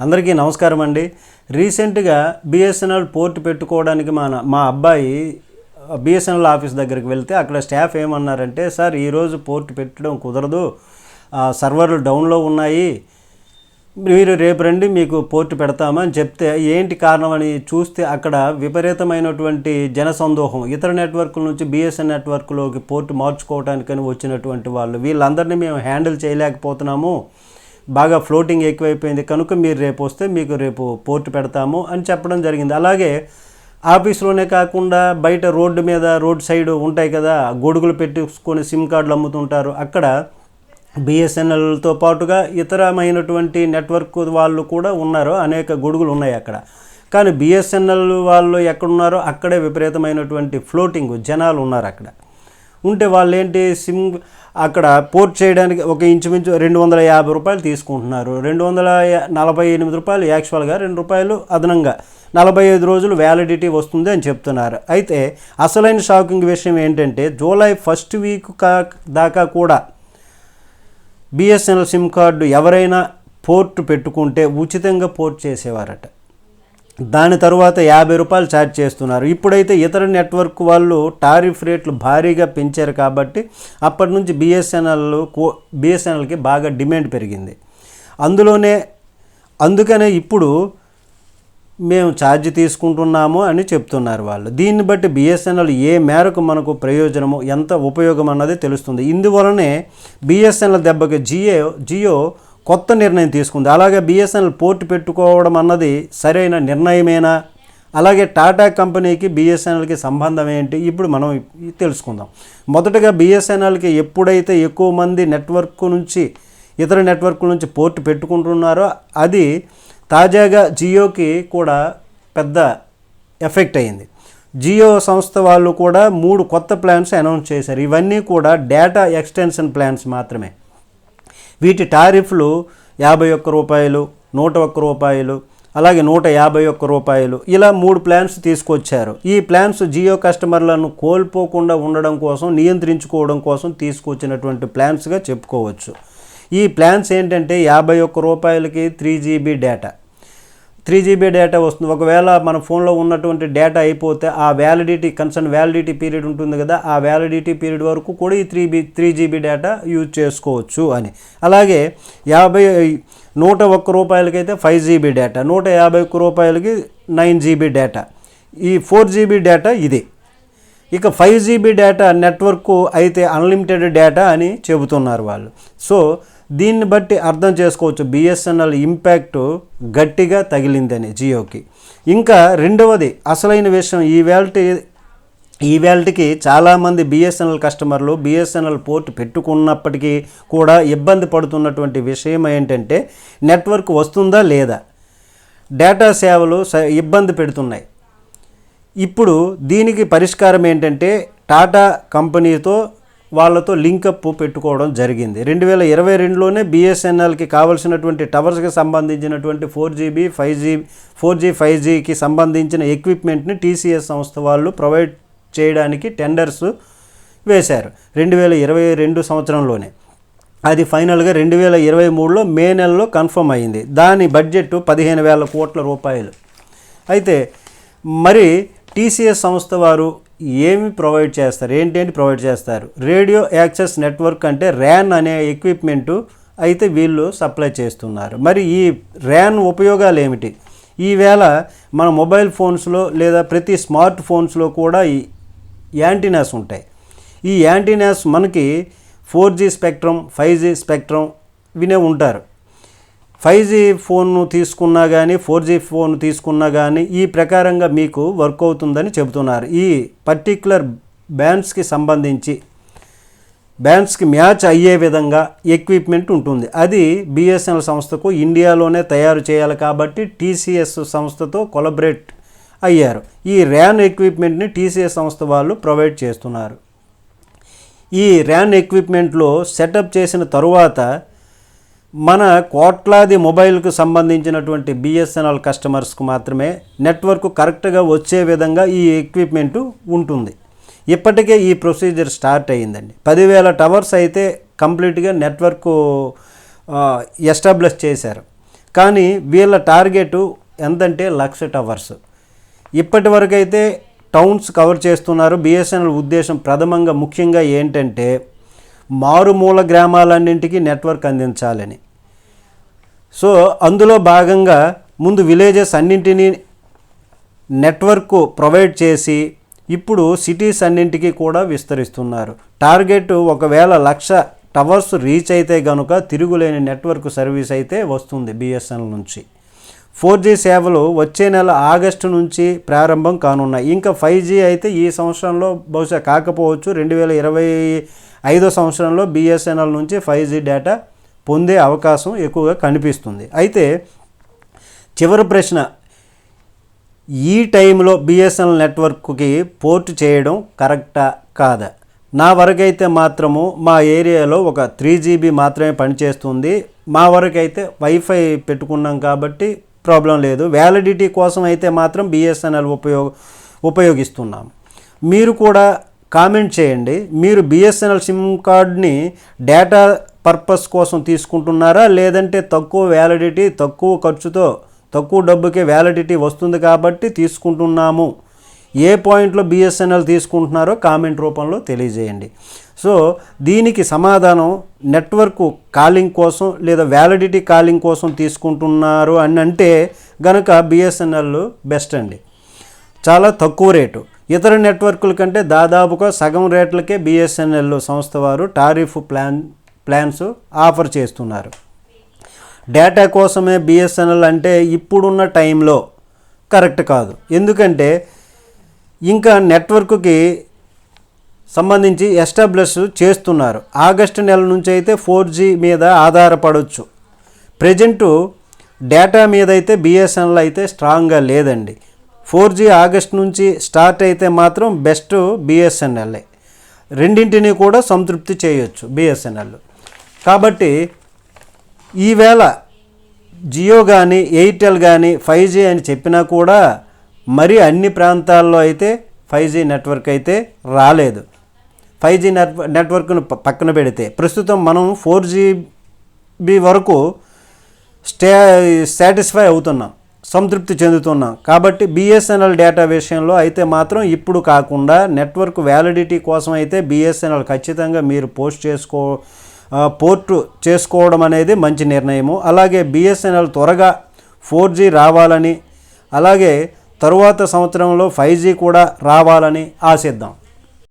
అందరికీ నమస్కారం అండి. రీసెంట్గా బిఎస్ఎన్ఎల్ పోర్ట్ పెట్టుకోవడానికి మన మా అబ్బాయి బిఎస్ఎన్ఎల్ ఆఫీస్ దగ్గరికి వెళ్తే అక్కడ స్టాఫ్ ఏమన్నారంటే సార్ ఈరోజు పోర్ట్ పెట్టడం కుదరదు. సర్వర్లు డౌన్లో ఉన్నాయి. మీరు రేపు రండి మీకు పోర్ట్ పెడతామని చెప్తే ఏంటి కారణం? అని చూస్తే అక్కడ విపరీతమైనటువంటి జనసందోహం. ఇతర నెట్వర్క్ల నుంచి బిఎస్ఎన్ నెట్వర్క్లోకి పోర్ట్ మార్చుకోవడానికని వచ్చినటువంటి వాళ్ళు వీళ్ళందరినీ మేము హ్యాండిల్ చేయలేకపోతున్నాము. బాగా ఫ్లోటింగ్ ఎక్కువైపోయింది. కనుక మీరు రేపు వస్తే మీకు రేపు పోర్ట్ పెడతాము అని చెప్పడం జరిగింది. అలాగే ఆఫీస్లోనే కాకుండా బయట రోడ్డు మీద రోడ్ సైడ్ ఉంటాయి కదా గొడుగులు పెట్టుకొని సిమ్ కార్డులు అమ్ముతుంటారు. అక్కడ బిఎస్ఎన్ఎల్తో పాటుగా ఇతరమైనటువంటి నెట్వర్క్ వాళ్ళు కూడా ఉన్నారు. అనేక గొడుగులు ఉన్నాయి అక్కడ. కానీ బిఎస్ఎన్ఎల్ వాళ్ళు ఎక్కడున్నారో అక్కడే విపరీతమైనటువంటి ఫ్లోటింగ్ జనాలు ఉన్నారు అక్కడ. ఉంటే వాళ్ళు ఏంటి సిమ్ అక్కడ పోర్ట్ చేయడానికి ఒక ఇంచుమించు రెండు వందల యాభై రూపాయలు తీసుకుంటున్నారు. రెండు వందల నలభై ఎనిమిది రూపాయలు యాక్చువల్గా రెండు రూపాయలు అదనంగా. నలభై ఐదు రోజులు వ్యాలిడిటీ వస్తుంది అని చెప్తున్నారు. అయితే అసలైన షాకింగ్ విషయం ఏంటంటే జూలై ఫస్ట్ వీక్ కా దాకా కూడా బిఎస్ఎన్ఎల్ సిమ్ కార్డు ఎవరైనా పోర్ట్ పెట్టుకుంటే ఉచితంగా పోర్ట్ చేసేవారట. దాని తరువాత యాభై రూపాయలు ఛార్జ్ చేస్తున్నారు. ఇప్పుడైతే ఇతర నెట్వర్క్ వాళ్ళు టారిఫ్ రేట్లు భారీగా పెంచారు కాబట్టి అప్పటి నుంచి బిఎస్ఎన్ఎల్ కో బిఎస్ఎన్ఎల్కి బాగా డిమాండ్ పెరిగింది. అందులోనే అందుకనే ఇప్పుడు మేము ఛార్జ్ తీసుకుంటున్నాము అని చెప్తున్నారు వాళ్ళు. దీన్ని బట్టి బిఎస్ఎన్ఎల్ ఏ మేరకు మనకు ప్రయోజనము ఎంత ఉపయోగం అన్నది తెలుస్తుంది. ఇందువలనే బిఎస్ఎన్ఎల్ దెబ్బకి జియో జియో కొత్త నిర్ణయం తీసుకుంది. అలాగే బిఎస్ఎన్ఎల్ పోర్ట్ పెట్టుకోవడం అన్నది సరైన నిర్ణయమేనా? అలాగే టాటా కంపెనీకి బిఎస్ఎన్ఎల్కి సంబంధం ఏంటి? ఇప్పుడు మనం తెలుసుకుందాం. మొదటగా బిఎస్ఎన్ఎల్కి ఎప్పుడైతే ఎక్కువ మంది నెట్వర్క్ నుంచి ఇతర నెట్వర్క్ నుంచి పోర్టు పెట్టుకుంటున్నారో అది తాజాగా జియోకి కూడా పెద్ద ఎఫెక్ట్ అయింది. జియో సంస్థ వాళ్ళు కూడా మూడు కొత్త ప్లాన్స్ అనౌన్స్ చేశారు. ఇవన్నీ కూడా డేటా ఎక్స్టెన్షన్ ప్లాన్స్ మాత్రమే. వీటి టారిఫ్లు యాభై ఒక్క రూపాయలు నూట ఒక్క రూపాయలు అలాగే నూట యాభై ఒక్క రూపాయలు. ఇలా మూడు ప్లాన్స్ తీసుకొచ్చారు. ఈ ప్లాన్స్ జియో కస్టమర్లను కోల్పోకుండా ఉండడం కోసం నియంత్రించుకోవడం కోసం తీసుకొచ్చినటువంటి ప్లాన్స్గా చెప్పుకోవచ్చు. ఈ ప్లాన్స్ ఏంటంటే యాభై ఒక్క రూపాయలకి three GB data. Three GB data వస్తుంది. ఒకవేళ మన ఫోన్లో ఉన్నటువంటి డేటా అయిపోతే ఆ వ్యాలిడిటీ కన్సర్న్ వ్యాలిడిటీ పీరియడ్ ఉంటుంది కదా ఆ వ్యాలిడిటీ పీరియడ్ వరకు కూడా ఈ three B three GB data use చేసుకోవచ్చు అని. అలాగే యాభై నూట ఒక్క రూపాయలకైతే ఫైవ్ జీబీ డేటా నూట యాభై ఒక్క రూపాయలకి నైన్ జీబీ డేటా. ఈ ఫోర్ జీబీ డేటా ఇది. ఇక ఫైవ్ జీబీ డేటా నెట్వర్క్ అయితే అన్లిమిటెడ్ డేటా అని చెబుతున్నారు వాళ్ళు. సో దీన్ని బట్టి అర్థం చేసుకోవచ్చు బిఎస్ఎన్ఎల్ ఇంపాక్ట్ గట్టిగా తగిలిందని జియోకి. ఇంకా రెండవది అసలైన విషయం ఈ వేల్టి ఈ వేల్టికి చాలామంది బిఎస్ఎన్ఎల్ కస్టమర్లు బిఎస్ఎన్ఎల్ పోర్ట్ పెట్టుకున్నప్పటికీ కూడా ఇబ్బంది పడుతున్నటువంటి విషయం ఏంటంటే నెట్వర్క్ వస్తుందా లేదా? డేటా సేవలు స- ఇబ్బంది పెడుతున్నాయి. ఇప్పుడు దీనికి పరిష్కారం ఏంటంటే టాటా కంపెనీతో వాళ్ళతో లింకప్ పెట్టుకోవడం జరిగింది. రెండు వేల ఇరవై రెండులోనే బిఎస్ఎన్ఎల్కి కావలసినటువంటి టవర్స్కి సంబంధించినటువంటి four GB five G four G five జీకి సంబంధించిన ఎక్విప్మెంట్ని టీసీఎస్ సంస్థ వాళ్ళు ప్రొవైడ్ చేయడానికి టెండర్స్ వేశారు రెండు వేల ఇరవై రెండు సంవత్సరంలోనే. అది ఫైనల్గా రెండు వేల ఇరవై మూడులో మే నెలలో కన్ఫర్మ్ అయింది. దాని బడ్జెట్ పదిహేను వేల కోట్ల రూపాయలు. అయితే మరి టీసీఎస్ సంస్థ వారు ఏమి ప్రొవైడ్ చేస్తారు? ఏంటేంటి ప్రొవైడ్ చేస్తారు? రేడియో యాక్సెస్ నెట్వర్క్ అంటే ర్యాన్ అనే ఎక్విప్మెంటు అయితే వీళ్ళు సప్లై చేస్తున్నారు. మరి ఈ ర్యాన్ ఉపయోగాలు ఏమిటి? ఈవేళ మన మొబైల్ ఫోన్స్లో లేదా ప్రతి స్మార్ట్ ఫోన్స్లో కూడా ఈ యాంటీనాస్ ఉంటాయి. ఈ యాంటీనాస్ మనకి four G spectrum five G spectrum వినే ఉంటారు. ఫైవ్ జీ ఫోన్ తీసుకున్నా కానీ ఫోర్ జీ ఫోన్ తీసుకున్నా కానీ ఈ ప్రకారంగా మీకు వర్క్ అవుతుందని చెబుతున్నారు. ఈ పర్టిక్యులర్ బ్యాండ్స్కి సంబంధించి బ్యాండ్స్కి మ్యాచ్ అయ్యే విధంగా ఎక్విప్మెంట్ ఉంటుంది. అది బిఎస్ఎన్ఎల్ సంస్థకు ఇండియాలోనే తయారు చేయాలి కాబట్టి టీసీఎస్ సంస్థతో కొలబరేట్ అయ్యారు. ఈ ర్యాన్ ఎక్విప్మెంట్ని టీసీఎస్ సంస్థ వాళ్ళు ప్రొవైడ్ చేస్తున్నారు. ఈ ర్యాన్ ఎక్విప్మెంట్లో సెటప్ చేసిన తరువాత మన కోట్లాది మొబైల్కు సంబంధించినటువంటి బిఎస్ఎన్ఎల్ కస్టమర్స్కు మాత్రమే నెట్వర్క్ కరెక్ట్గా వచ్చే విధంగా ఈ ఎక్విప్మెంటు ఉంటుంది. ఇప్పటికే ఈ ప్రొసీజర్ స్టార్ట్ అయ్యిందండి. పదివేల టవర్స్ అయితే కంప్లీట్గా నెట్వర్క్ ఎస్టాబ్లిష్ చేశారు. కానీ వీళ్ళ టార్గెట్ ఎంతంటే లక్ష టవర్స్. ఇప్పటి వరకు అయితే టౌన్స్ కవర్ చేస్తున్నారు. బిఎస్ఎన్ఎల్ ఉద్దేశం ప్రథమంగా ముఖ్యంగా ఏంటంటే మారుమూల గ్రామాలన్నింటికి నెట్వర్క్ అందించాలని. సో అందులో భాగంగా ముందు విలేజెస్ అన్నింటినీ నెట్వర్క్ ప్రొవైడ్ చేసి ఇప్పుడు సిటీస్ అన్నింటికి కూడా విస్తరిస్తున్నారు. టార్గెట్ ఒకవేళ లక్ష టవర్స్ రీచ్ అయితే గనుక తిరుగులేని నెట్వర్క్ సర్వీస్ అయితే వస్తుంది బిఎస్ఎన్ఎల్ నుంచి. ఫోర్ జీ సేవలు వచ్చే నెల ఆగస్టు నుంచి ప్రారంభం కానున్నాయి. ఇంకా ఫైవ్ జీ అయితే ఈ సంవత్సరంలో బహుశా కాకపోవచ్చు. రెండు వేల ఇరవై ఐదో సంవత్సరంలో బిఎస్ఎన్ఎల్ నుంచి ఫైవ్ జీ డేటా పొందే అవకాశం ఎక్కువగా కనిపిస్తుంది. అయితే చివరి ప్రశ్న ఈ టైంలో బిఎస్ఎన్ఎల్ నెట్వర్క్కి పోర్ట్ చేయడం కరెక్టా కాదా? నా వరకైతే మాత్రము మా ఏరియాలో ఒక త్రీ జీబీ మాత్రమే పనిచేస్తుంది. మా వరకైతే వైఫై పెట్టుకున్నాం కాబట్టి ప్రాబ్లం లేదు. వ్యాలిడిటీ కోసం అయితే మాత్రం బిఎస్ఎన్ఎల్ ఉపయోగ ఉపయోగిస్తున్నాం. మీరు కూడా కామెంట్ చేయండి. మీరు బిఎస్ఎన్ఎల్ సిమ్ కార్డ్ని డేటా పర్పస్ కోసం తీసుకుంటున్నారా? లేదంటే తక్కువ వ్యాలిడిటీ తక్కువ ఖర్చుతో తక్కువ డబ్బుకే వ్యాలిడిటీ వస్తుంది కాబట్టి తీసుకుంటున్నాము. ఏ పాయింట్లో బిఎస్ఎన్ఎల్ తీసుకుంటున్నారో కామెంట్ రూపంలో తెలియజేయండి. సో దీనికి సమాధానం నెట్వర్క్ కాలింగ్ కోసం లేదా వ్యాలిడిటీ కాలింగ్ కోసం తీసుకుంటున్నారు అని అంటే గనక బిఎస్ఎన్ఎల్ బెస్ట్ అండి. చాలా తక్కువ రేటు. ఇతర నెట్వర్కుల కంటే దాదాపుగా సగం రేట్లకే బిఎస్ఎన్ఎల్ సంస్థ వారు టారిఫ్ ప్లాన్ ప్లాన్స్ ఆఫర్ చేస్తున్నారు. డేటా కోసమే బిఎస్ఎన్ఎల్ అంటే ఇప్పుడున్న టైంలో కరెక్ట్ కాదు. ఎందుకంటే ఇంకా నెట్వర్క్కి సంబంధించి ఎస్టాబ్లిష్ చేస్తున్నారు. ఆగస్టు నెల నుంచి అయితే ఫోర్ జీ మీద ఆధారపడవచ్చు ప్రజెంటు డేటా మీద అయితే బిఎస్ఎన్ఎల్ అయితే స్ట్రాంగ్గా లేదండి. ఫోర్ జీ ఆగస్ట్ నుంచి స్టార్ట్ అయితే మాత్రం బెస్ట్ బిఎస్ఎన్ఎల్ఏ రెండింటిని కూడా సంతృప్తి చేయొచ్చు బిఎస్ఎన్ఎల్. కాబట్టి ఈవేళ జియో కానీ ఎయిర్టెల్ కానీ ఫైవ్ జీ అని చెప్పినా కూడా మరి అన్ని ప్రాంతాల్లో అయితే ఫైవ్ జీ నెట్వర్క్ అయితే రాలేదు. ఫైవ్ జీ నెట్ నెట్వర్క్ను పక్కన పెడితే ప్రస్తుతం మనం ఫోర్ జీబీ వరకు స్టే సాటిస్ఫై అవుతున్నాం సంతృప్తి చెందుతున్నాం. కాబట్టి బిఎస్ఎన్ఎల్ డేటా విషయంలో అయితే మాత్రం ఇప్పుడు కాకుండా నెట్వర్క్ వ్యాలిడిటీ కోసం అయితే బిఎస్ఎన్ఎల్ ఖచ్చితంగా మీరు పోస్ట్ చేసుకో పోర్టు చేసుకోవడం అనేది మంచి నిర్ణయము. అలాగే బిఎస్ఎన్ఎల్ త్వరగా ఫోర్ జీ రావాలని అలాగే తరువాత సంవత్సరంలో ఫైవ్ జీ కూడా రావాలని ఆశిద్దాం.